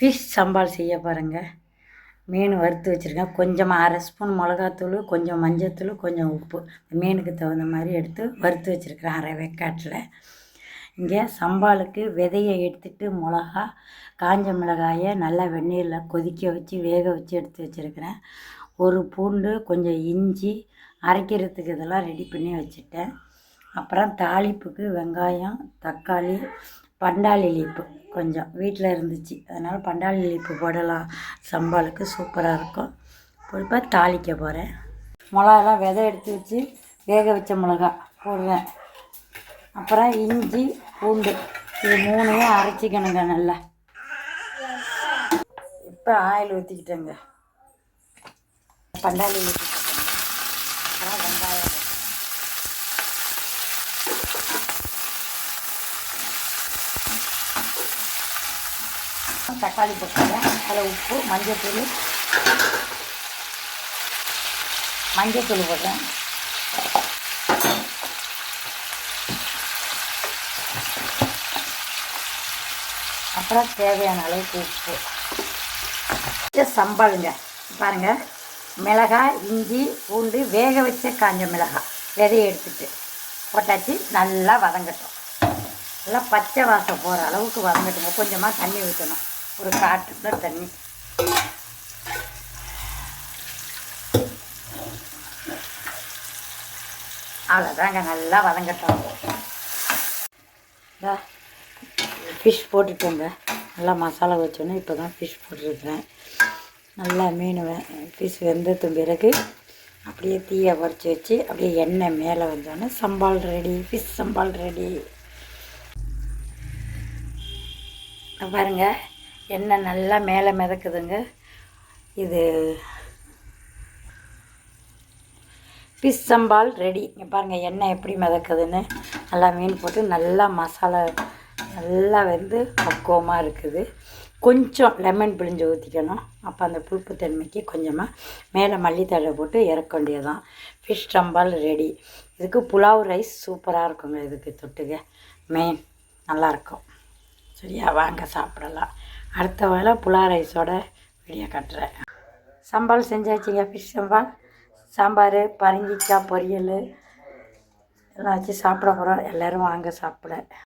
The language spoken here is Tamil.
ஃபிஷ் சம்பால் செய்ய பாருங்கள் மீன் வறுத்து வச்சுருக்கேன். கொஞ்சமாக அரை ஸ்பூன் மிளகாத்தூள் கொஞ்சம் மஞ்சத்தூள் கொஞ்சம் உப்பு. மீனுக்கு தகுந்த மாதிரி எடுத்து வறுத்து வச்சுருக்கிறேன் அரை வெக்காட்டில். இங்கே சம்பாலுக்கு விதையை எடுத்துட்டு மிளகா காஞ்ச மிளகாயை நல்லா வெந்நீரில் கொதிக்க வச்சு வேக வச்சு எடுத்து வச்சுருக்கிறேன். ஒரு பூண்டு கொஞ்சம் இஞ்சி அரைக்கிறதுக்கு இதெல்லாம் ரெடி பண்ணி வச்சுட்டேன். அப்புறம் தாளிப்புக்கு வெங்காயம் தக்காளி பண்டாளி இழிப்பு கொஞ்சம் வீட்டில் இருந்துச்சு. அதனால் பண்டாளி இழிப்பு போடலாம். சம்பாளுக்கு சூப்பராக இருக்கும். இப்போ தாளிக்க போகிறேன் மிளகாலாம் விதை எடுத்து வச்சு வேக வச்ச மிளகா போடுறேன். அப்புறம் இஞ்சி பூண்டு இது மூணையும் அரைச்சிக்கணுங்க நல்லா. இப்போ ஆயில் ஊற்றிக்கிட்டேங்க பண்டாளி ஊற்றி அப்புறம் வெங்காயம் தக்காளி போட்டுருங்க அதில் உப்பு மஞ்சத்தூள். மஞ்சத்தூள் போடுறேன். அப்புறம் தேவையான அளவுக்கு உப்பு. சம்பாளுங்க பாருங்கள் மிளகாய் இஞ்சி பூண்டு வேக வச்ச காஞ்ச மிளகாய். விதையை எடுத்துட்டு போட்டாச்சு. நல்லா வதங்கட்டும். நல்லா பச்சை வாசம் போகிற அளவுக்கு வதங்கட்டுங்க கொஞ்சமாக தண்ணி ஊற்றணும் ஒரு காட்டு தான் தண்ணி. அவ்வளோதாங்க நல்லா வதங்கட்டும். ஃபிஷ் போட்டுட்டோங்க. நல்லா மசாலா வச்சோன்னே இப்போ தான் ஃபிஷ் போட்டிருக்கேன் நல்லா மீன் ஃபிஷ் வெந்ததும் பிறகு அப்படியே தீயை வரைச்சி வச்சு அப்படியே எண்ணெய் மேலே வந்தோடனே sambal ready fish sambal ready பாருங்க. எண்ணெய் நல்லா மேலே மிதக்குதுங்க. இது ஃபிஷ் சம்பால் ரெடி இங்கே பாருங்கள் எண்ணெய் எப்படி மிதக்குதுன்னு. நல்லா மீன் போட்டு நல்லா மசாலா நல்லா வந்து பக்குவமாக இருக்குது. கொஞ்சம் லெமன் பிழிஞ்சு ஊற்றிக்கணும் அப்போ அந்த புளிப்பு தன்மைக்கு கொஞ்சமாக மேலே மல்லித்தழை போட்டு இறக்க வேண்டியதான் ஃபிஷ் சம்பால் ரெடி இதுக்கு புலாவ் ரைஸ் சூப்பராக இருக்குங்க இதுக்கு தொட்டுக்க. மெயின் நல்லாயிருக்கும் சரியா வாங்க சாப்பிடலாம். அடுத்த வேளை புலா ரைஸோட வீடியோ கட்டுறேன். சம்பால் செஞ்சாச்சுங்க ஃபிஷ் சம்பால். சாம்பார் பரங்கிக்காய் பொரியல் எல்லாம் வச்சு சாப்பிட போகிறோம் எல்லோரும் வாங்க சாப்பிட.